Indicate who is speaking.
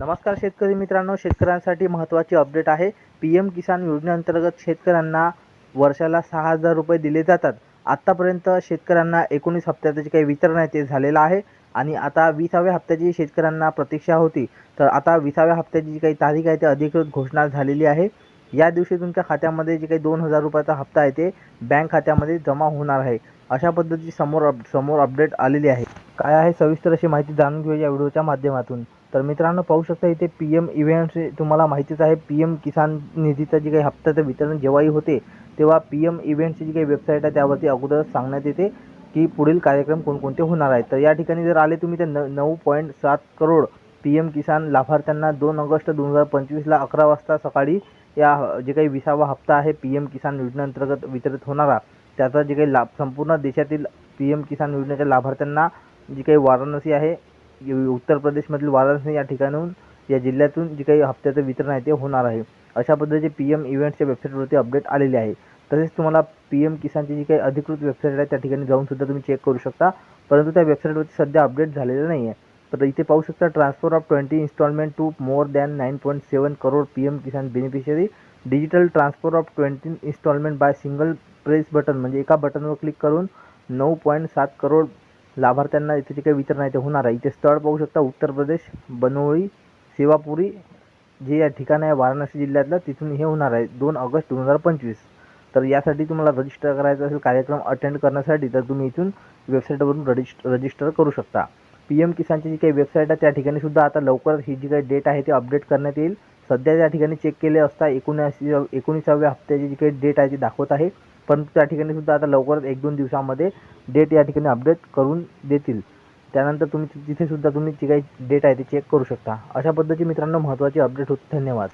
Speaker 1: नमस्कार शेतकरी मित्रांनो शेतकऱ्यांसाठी महत्त्वाची अपडेट आहे. पी एम किसान योजनेअंतर्गत शेतकऱ्यांना वर्षाला सहा हजार रुपये दिले जातात. आत्तापर्यंत शेतकऱ्यांना एकोणीस हप्त्याचं जे काही वितरण आहे ते झालेलं आहे. आणि आता विसाव्या हप्त्याची शेतकऱ्यांना प्रतीक्षा होती. तर आता विसाव्या हप्त्याची जी काही तारीख आहे ती अधिकृत घोषणा झालेली आहे. या दिवशी तुमच्या खात्यामध्ये जे काही दोन हजार रुपयाचा हप्ता आहे ते बँक खात्यामध्ये जमा होणार आहे. अशा पद्धतीची समोर अप समोर अपडेट आलेली आहे. काय आहे सविस्तर अशी माहिती जाणून घेऊया या व्हिडिओच्या माध्यमातून. तर मित्रांनो पाहू शकता इथे पी एम इव्हेंट्स तुम्हाला माहितीच आहे. पी एम किसान निधीचं जे काही हप्त्याचं वितरण जेव्हाही होते तेव्हा पी एम इव्हेंट्सची जी काही वेबसाईट आहे त्यावरती अगोदर सांगण्यात येते की पुढील कार्यक्रम कोणकोणते होणार आहेत तर या ठिकाणी जर आले तुम्ही तर न नऊ पॉईंट सात करोड पी एम किसान लाभार्थ्यांना दोन ऑगस्ट दोन हजार पंचवीसला अकरा वाजता सकाळी या जे काही विसावा हप्ता आहे पी एम किसान योजनेअंतर्गत वितरित होणारा त्याचा जे काही लाभ संपूर्ण देशातील पी एम किसान योजनेच्या लाभार्थ्यांना जी काही वाराणसी आहे उत्तर प्रदेशमधील वाराणसी या ठिकाणाहून या जिल्ह्यातून जे काही हप्त्याचं वितरण आहे ते होणार आहे. अशा पद्धतीचे पी एम इव्हेंट्सच्या वेबसाईटवरती अपडेट आलेले आहे. तसेच तुम्हाला पी एम किसानची जी काही अधिकृत वेबसाईट आहे त्या ठिकाणी जाऊनसुद्धा तुम्ही चेक करू शकता. परंतु त्या वेबसाईटवरती सध्या अपडेट झालेलं नाही आहे. तर इथे पाहू शकता transfer of twenty installment to more than nine point seven crore P M Kisan beneficiary digital transfer of twenty installment by single press button म्हणजे एका बटनवर क्लिक करून नऊ पॉईंट सात करोड लाभार्थ्यांना इथे जे काही वितरण आहे ते होणार आहे. इथे स्थळ पाहू शकता उत्तर प्रदेश बनोळी सेवापुरी जे या ठिकाण आहे वाराणसी जिल्ह्यातलं तिथून हे होणार आहे. दोन ऑगस्ट दोन हजार पंचवीस. तर यासाठी तुम्हाला रजिस्टर करायचं असेल कार्यक्रम अटेंड करण्यासाठी तर तुम्ही इथून वेबसाईटवरून रजिस्ट रजिस्टर करू शकता. पी एम किसानची जी काही वेबसाईट आहे त्या ठिकाणी सुद्धा आता लवकरच ही जी काही डेट आहे ती अपडेट करण्यात येईल. सध्या त्या ठिकाणी चेक केले असता एकोणऐंशी एकोणीसाव्या हप्त्याची जी काही डेट आहे ती दाखवत आहे. परंतु त्या ठिकाणी सुद्धा आता लवकरच एक दोन दिवसामध्ये डेट या ठिकाणी अपडेट करून देतील. त्यानंतर तुम्ही तिथे सुद्धा तुम्ही जी काही डेट आहे ती चेक करू शकता. अशा पद्धतीची मित्रांनो महत्त्वाची अपडेट होती. धन्यवाद.